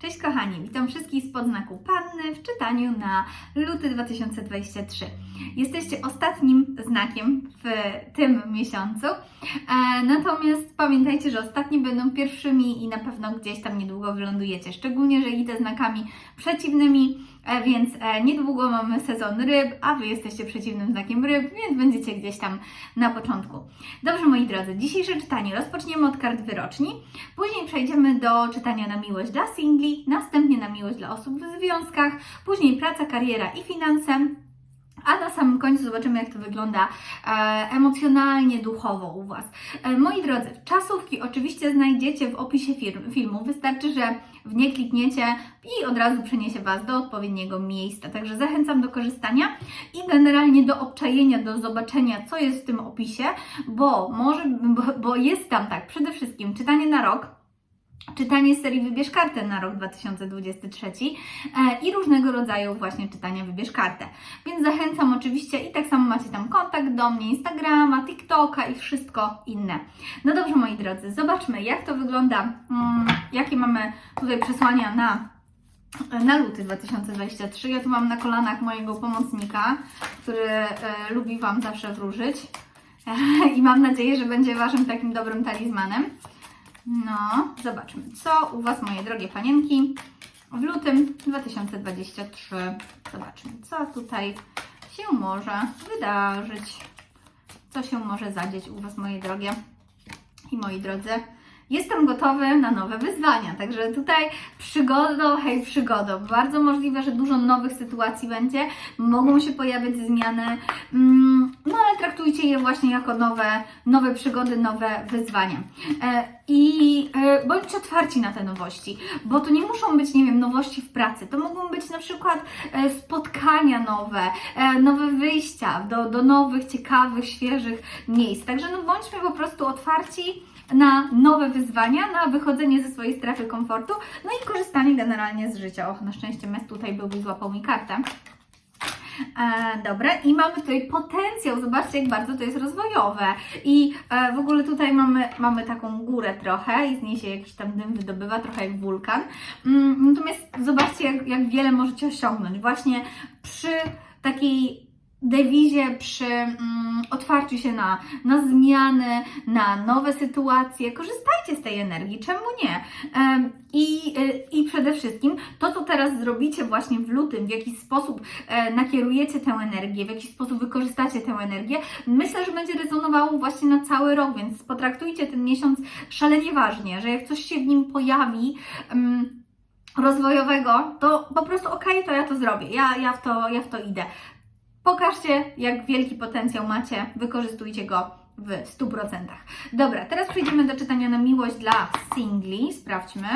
Cześć kochani, witam wszystkich z podznaku Panny w czytaniu na luty 2023. Jesteście ostatnim znakiem w tym miesiącu, e, natomiast pamiętajcie, że ostatni będą pierwszymi i na pewno gdzieś tam niedługo wylądujecie, szczególnie, że idę znakami przeciwnymi, więc e, niedługo mamy sezon ryb, a Wy jesteście przeciwnym znakiem ryb, więc będziecie gdzieś tam na początku. Dobrze moi drodzy, dzisiejsze czytanie rozpoczniemy od kart wyroczni, Później przejdziemy do czytania na miłość dla singli, następnie na miłość dla osób w związkach, później praca, kariera i finanse. A na samym końcu zobaczymy, jak to wygląda e, emocjonalnie, duchowo u Was. E, moi drodzy, czasówki oczywiście znajdziecie w opisie firm, filmu. Wystarczy, że w nie klikniecie i od razu przeniesie Was do odpowiedniego miejsca. Także zachęcam do korzystania i generalnie do obczajenia, do zobaczenia, co jest w tym opisie, bo może, bo, bo jest tam tak, przede wszystkim czytanie na rok, czytanie serii Wybierz kartę na rok 2023 e, i różnego rodzaju właśnie czytania Wybierz kartę. Więc zachęcam oczywiście i tak samo macie tam kontakt do mnie, Instagrama, TikToka i wszystko inne. No dobrze moi drodzy, zobaczmy jak to wygląda, mm, jakie mamy tutaj przesłania na na luty 2023. Ja tu mam na kolanach mojego pomocnika, który e, lubi Wam zawsze wróżyć. I mam nadzieję, że będzie Waszym takim dobrym talizmanem. No, zobaczmy, co u Was, moje drogie panienki, w lutym 2023. Zobaczmy, co tutaj się może wydarzyć. Co się może zadzieć u Was, moje drogie i moi drodzy. Jestem gotowy na nowe wyzwania, także tutaj przygodą, hej przygodą. Bardzo możliwe, że dużo nowych sytuacji będzie, mogą się pojawiać zmiany, mm, traktujcie je właśnie jako nowe, nowe przygody, nowe wyzwania. E, I e, bądźcie otwarci na te nowości, bo to nie muszą być, nie wiem, nowości w pracy, to mogą być na przykład e, spotkania nowe, nowe wyjścia do, do nowych, ciekawych, świeżych miejsc. Także no bądźmy po prostu otwarci na nowe wyzwania, na wychodzenie ze swojej strefy komfortu, no i korzystanie generalnie z życia. Och, na szczęście mes tutaj był i złapał mi kartę. E, dobra, i mamy tutaj potencjał, zobaczcie jak bardzo to jest rozwojowe. I e, w ogóle tutaj mamy, mamy taką górę trochę i z niej się jakiś tam dym wydobywa, trochę jak wulkan. Mm, natomiast zobaczcie jak, jak wiele możecie osiągnąć właśnie przy takiej dewizie przy mm, otwarciu się na, na zmiany, na nowe sytuacje. Korzystajcie z tej energii, czemu nie? I, y, I przede wszystkim to, co teraz zrobicie właśnie w lutym, w jakiś sposób e, nakierujecie tę energię, w jakiś sposób wykorzystacie tę energię, myślę, że będzie rezonowało właśnie na cały rok, więc potraktujcie ten miesiąc szalenie ważnie, że jak coś się w nim pojawi, rozwojowego, to po prostu okej, to ja to zrobię, ja, ja, w to, ja w to idę. Pokażcie, jak wielki potencjał macie, wykorzystujcie go w 100%. Dobra, teraz przejdziemy do czytania na miłość dla singli. Sprawdźmy,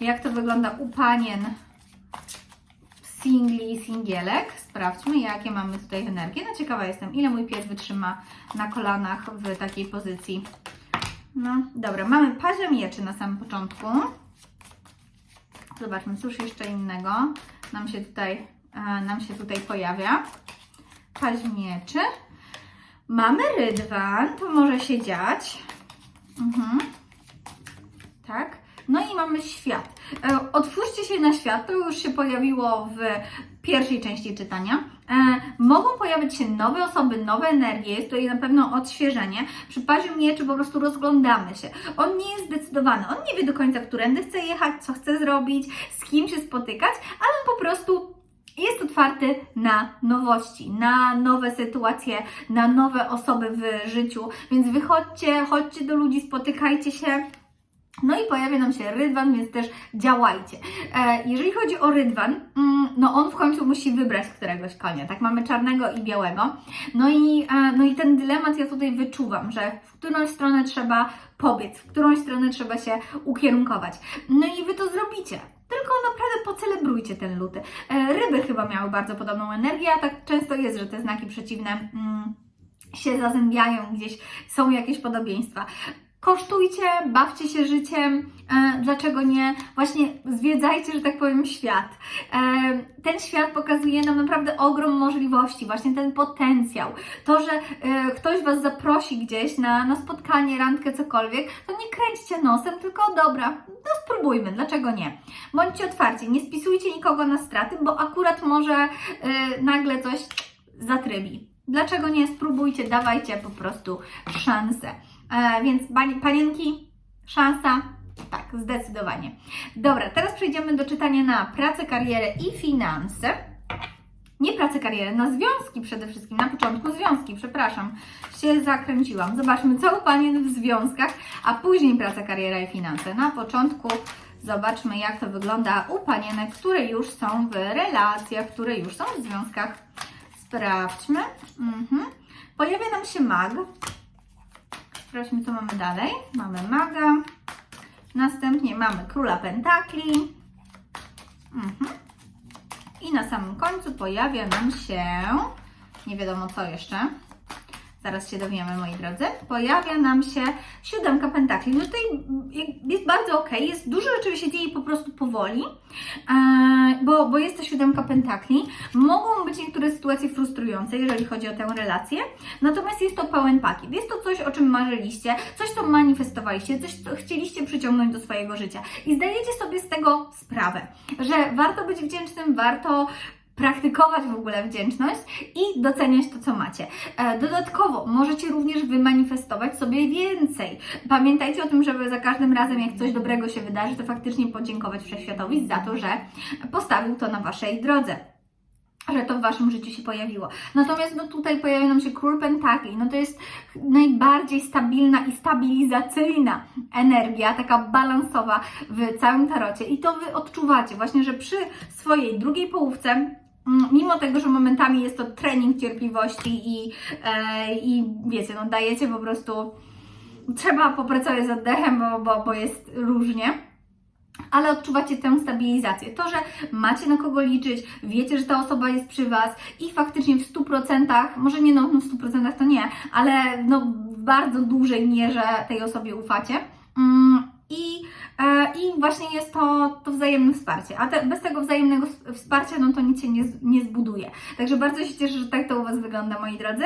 jak to wygląda u panien singli i singielek. Sprawdźmy, jakie mamy tutaj energię. No ciekawa jestem, ile mój pies wytrzyma na kolanach w takiej pozycji. No, dobra, mamy pazie mieczy na samym początku. Zobaczmy, cóż jeszcze innego nam się tutaj, e, nam się tutaj pojawia. Paź mieczy. Mamy rydwan, to może się dziać. Mhm. Tak. No i mamy świat. E, otwórzcie się na świat, to już się pojawiło w pierwszej części czytania. E, mogą pojawić się nowe osoby, nowe energie, jest to na pewno odświeżenie. Przy parze mieczy po prostu rozglądamy się. On nie jest zdecydowany, on nie wie do końca, którędy chce jechać, co chce zrobić, z kim się spotykać, ale po prostu jest otwarty na nowości, na nowe sytuacje, na nowe osoby w życiu, więc wychodźcie, chodźcie do ludzi, spotykajcie się. No i pojawia nam się rydwan, więc też działajcie. E, jeżeli chodzi o rydwan, mm, no on w końcu musi wybrać któregoś konia, tak? Mamy czarnego i białego. No i, e, no i ten dylemat ja tutaj wyczuwam, że w którą stronę trzeba pobiec, w którą stronę trzeba się ukierunkować. No i Wy to zrobicie. Tylko naprawdę pocelebrujcie ten luty. E, ryby chyba miały bardzo podobną energię, a tak często jest, że te znaki przeciwne mm, się zazębiają, gdzieś są jakieś podobieństwa. Kosztujcie, bawcie się życiem, e, dlaczego nie? Właśnie zwiedzajcie, że tak powiem, świat. E, ten świat pokazuje nam naprawdę ogrom możliwości, właśnie ten potencjał. To, że e, ktoś Was zaprosi gdzieś na, na spotkanie, randkę, cokolwiek, to nie kręćcie nosem, tylko dobra, no spróbujmy, dlaczego nie? Bądźcie otwarci, nie spisujcie nikogo na straty, bo akurat może nagle coś zatrybi. Dlaczego nie? Spróbujcie, dawajcie po prostu szansę. E, więc pani- panienki, szansa? Tak, zdecydowanie. Dobra, teraz przejdziemy do czytania na pracę, karierę i finanse. Nie pracę, karierę, na związki przede wszystkim. Na początku związki, przepraszam, się zakręciłam. Zobaczmy, co u Panien w związkach, a później praca, kariera i finanse. Na początku zobaczmy, jak to wygląda u Panienek, które już są w relacjach, które już są w związkach. Sprawdźmy. Mhm. Pojawia nam się mag. Sprawdźmy, co mamy dalej. Mamy maga. Następnie mamy króla pentakli. Mhm. I na samym końcu pojawia nam się, nie wiadomo co jeszcze, zaraz się dowiemy moi drodzy, pojawia nam się siódemka pentakli. No tutaj jest bardzo ok, jest dużo rzeczy się dzieje po prostu powoli, e, bo, bo jest to siódemka pentakli. Mogą być niektóre sytuacje frustrujące, jeżeli chodzi o tę relację, natomiast jest to pełen pakiet. Jest to coś, o czym marzyliście, coś, co manifestowaliście, coś, co chcieliście przyciągnąć do swojego życia. I zdajecie sobie z tego sprawę, że warto być wdzięcznym, warto praktykować w ogóle wdzięczność i doceniać to, co macie. E, Dodatkowo możecie również wymanifestować sobie więcej. Pamiętajcie o tym, żeby za każdym razem, jak coś dobrego się wydarzy, to faktycznie podziękować Wszechświatowi za to, że postawił to na Waszej drodze że to w Waszym życiu się pojawiło. Natomiast no tutaj pojawia nam się Król Pentakli. No to jest najbardziej stabilna i stabilizacyjna energia, taka balansowa w całym tarocie. I to Wy odczuwacie właśnie, że przy swojej drugiej połówce mm, Mimo tego, że momentami jest to trening cierpliwości i, e, i wiecie, no dajecie po prostu, trzeba popracować z oddechem, bo, bo, bo jest różnie ale odczuwacie tę stabilizację. To, że macie na kogo liczyć, wiecie, że ta osoba jest przy Was i faktycznie w 100%, może nie no, w 100% to nie, ale no w bardzo dużej mierze tej osobie ufacie. Mm, I, e, I właśnie jest to, to wzajemne wsparcie. A te, bez tego wzajemnego wsparcia, no to nic się nie, nie zbuduje. Także bardzo się cieszę, że tak to u Was wygląda, moi drodzy.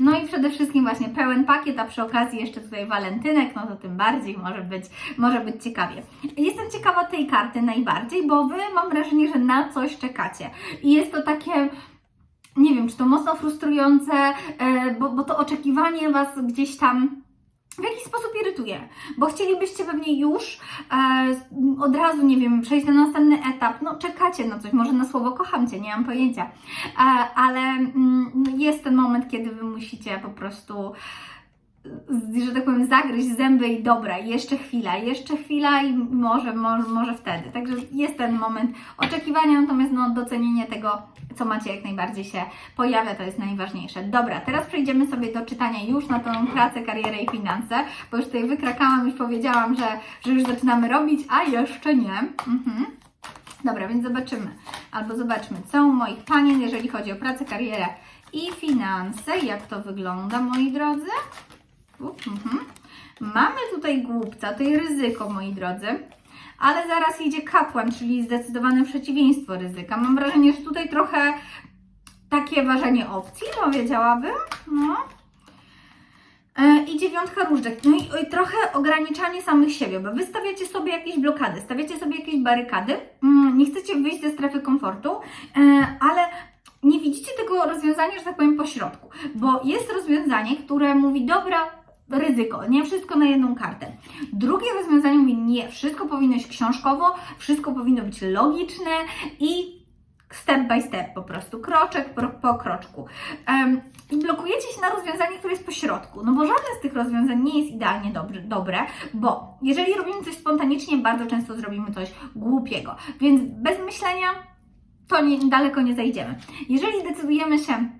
No i przede wszystkim właśnie pełen pakiet, a przy okazji jeszcze tutaj walentynek, no to tym bardziej może być, może być ciekawie. Jestem ciekawa tej karty najbardziej, bo Wy mam wrażenie, że na coś czekacie. I jest to takie nie wiem, czy to mocno frustrujące, e, bo, bo to oczekiwanie Was gdzieś tam w jakiś sposób irytuje, bo chcielibyście pewnie już e, od razu, nie wiem, przejść na następny etap, no czekacie na coś, może na słowo kocham Cię, nie mam pojęcia, e, ale mm, jest ten moment, kiedy Wy musicie po prostu że tak powiem, zagryźć zęby i dobra, jeszcze chwila, jeszcze chwila i może, może, może wtedy. Także jest ten moment oczekiwania, natomiast no, docenienie tego, co macie, jak najbardziej się pojawia, to jest najważniejsze. Dobra, teraz przejdziemy sobie do czytania już na tą pracę, karierę i finanse, bo już tutaj wykrakałam, już powiedziałam, że, że już zaczynamy robić, a jeszcze nie. Mhm. Dobra, więc zobaczymy, albo zobaczmy, co u moich panien, jeżeli chodzi o pracę, karierę i finanse, jak to wygląda, moi drodzy. Mhm. Mamy tutaj głupca, to jest ryzyko, moi drodzy. Ale zaraz idzie kapłan, czyli zdecydowane przeciwieństwo ryzyka. Mam wrażenie, że tutaj trochę takie ważenie opcji, powiedziałabym. No. E, I dziewiątka różdżek. No i, i trochę ograniczanie samych siebie, bo wy stawiacie sobie jakieś blokady, stawiacie sobie jakieś barykady, mm, nie chcecie wyjść ze strefy komfortu, e, ale nie widzicie tego rozwiązania, że tak powiem, po środku, bo jest rozwiązanie, które mówi, dobra, ryzyko, nie wszystko na jedną kartę. Drugie rozwiązanie mówi, nie, wszystko powinno iść książkowo, wszystko powinno być logiczne i step by step po prostu, kroczek po, kroczku. Em, I blokujecie się na rozwiązanie, które jest po środku, no bo żadne z tych rozwiązań nie jest idealnie dobry, dobre, bo jeżeli robimy coś spontanicznie, bardzo często zrobimy coś głupiego, więc bez myślenia to nie, daleko nie zajdziemy. Jeżeli decydujemy się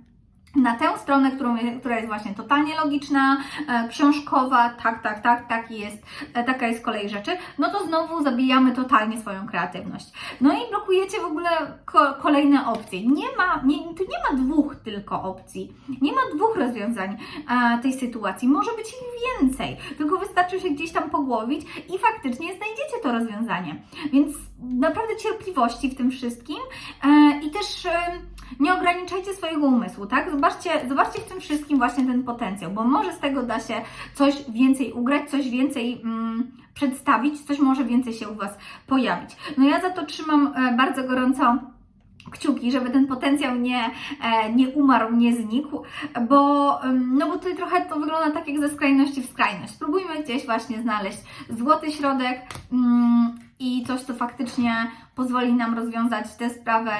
na tę stronę, którą, która jest właśnie totalnie logiczna, e, książkowa, tak, tak, tak, taki jest, e, taka jest kolej rzeczy, no to znowu zabijamy totalnie swoją kreatywność. No i blokujecie w ogóle ko- kolejne opcje. Nie ma, nie, tu nie ma dwóch tylko opcji, nie ma dwóch rozwiązań e, tej sytuacji, może być ich więcej, tylko wystarczy się gdzieś tam pogłowić i faktycznie znajdziecie to rozwiązanie. Więc naprawdę cierpliwości w tym wszystkim e, i też... E, nie ograniczajcie swojego umysłu, tak? Zobaczcie, zobaczcie w tym wszystkim właśnie ten potencjał, bo może z tego da się coś więcej ugrać, coś więcej mm, przedstawić, coś może więcej się u Was pojawić. No ja za to trzymam e, bardzo gorąco kciuki, żeby ten potencjał nie, e, nie umarł, nie znikł, bo, ym, no bo tutaj trochę to wygląda tak jak ze skrajności w skrajność. Spróbujmy gdzieś właśnie znaleźć złoty środek ym, i coś, co faktycznie pozwoli nam rozwiązać tę sprawę,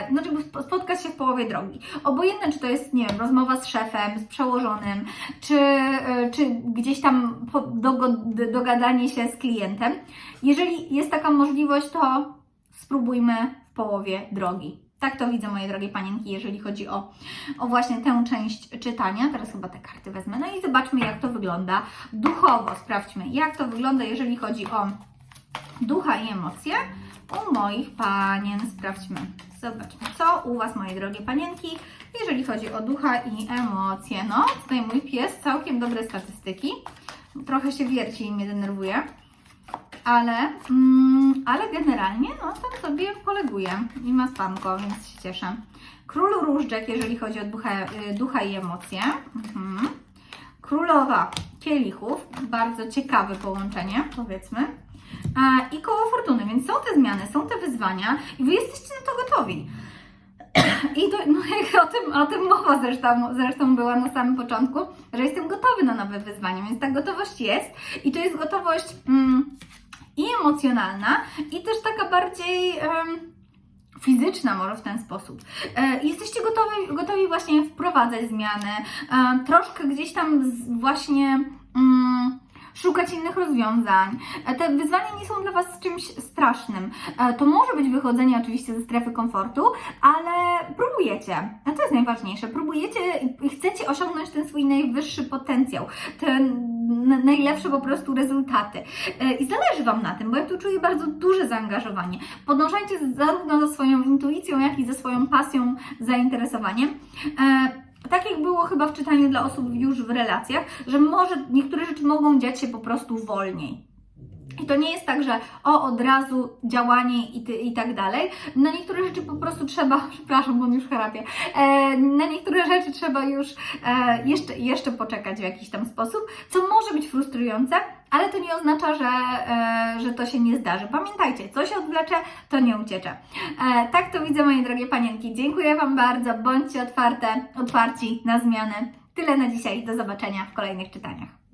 spo- spotkać się w połowie drogi. Obojętne, czy to jest, nie wiem, rozmowa z szefem, z przełożonym, czy, y, czy gdzieś tam dogadanie się z klientem. Jeżeli jest taka możliwość, to spróbujmy w połowie drogi. Tak to widzę, moje drogie panienki, jeżeli chodzi o, o właśnie tę część czytania. Teraz chyba te karty wezmę. No i zobaczmy, jak to wygląda duchowo. Sprawdźmy, jak to wygląda, jeżeli chodzi o ducha i emocje u moich panien. Sprawdźmy. Zobaczmy, co u Was, moje drogie panienki, jeżeli chodzi o ducha i emocje. No, tutaj mój pies, całkiem dobre statystyki. Trochę się wierci i mnie denerwuje. Ale, mm, ale generalnie, no tam sobie poleguje i ma spanko, więc się cieszę. Król różdżek, jeżeli chodzi o ducha, y, ducha i emocje. Mhm. Królowa kielichów, bardzo ciekawe połączenie, powiedzmy. A, I koło fortuny, więc są te zmiany, są te wyzwania i Wy jesteście na to gotowi. I no o tym, o tym mowa zresztą, zresztą była na samym początku, że jestem gotowy na nowe wyzwania, więc ta gotowość jest i to jest gotowość mm, i emocjonalna i też taka bardziej em, fizyczna może w ten sposób. E, jesteście gotowi, gotowi właśnie wprowadzać zmiany, e, troszkę gdzieś tam właśnie mm, szukać innych rozwiązań. E, Te wyzwania nie są dla Was czymś strasznym. E, To może być wychodzenie oczywiście ze strefy komfortu, ale próbujecie. A to jest najważniejsze. Próbujecie i chcecie osiągnąć ten swój najwyższy potencjał, te n- najlepsze po prostu rezultaty. E, I zależy Wam na tym, bo ja tu czuję bardzo duże zaangażowanie. Podążajcie zarówno za swoją intuicją, jak i ze swoją pasją, zainteresowaniem. Tak jak było chyba w czytaniu dla osób już w relacjach, że może niektóre rzeczy mogą dziać się po prostu wolniej. I to nie jest tak, że o od razu działanie i, ty, i tak dalej. Na niektóre rzeczy po prostu trzeba, przepraszam, bo już chrapie, e, na niektóre rzeczy trzeba już e, jeszcze, jeszcze poczekać w jakiś tam sposób, co może być frustrujące, ale to nie oznacza, że, e, że to się nie zdarzy. Pamiętajcie, co się odwlecze, to nie uciecze. Tak to widzę, moje drogie panienki. Dziękuję Wam bardzo. Bądźcie otwarte, otwarci na zmiany. Tyle na dzisiaj. Do zobaczenia w kolejnych czytaniach.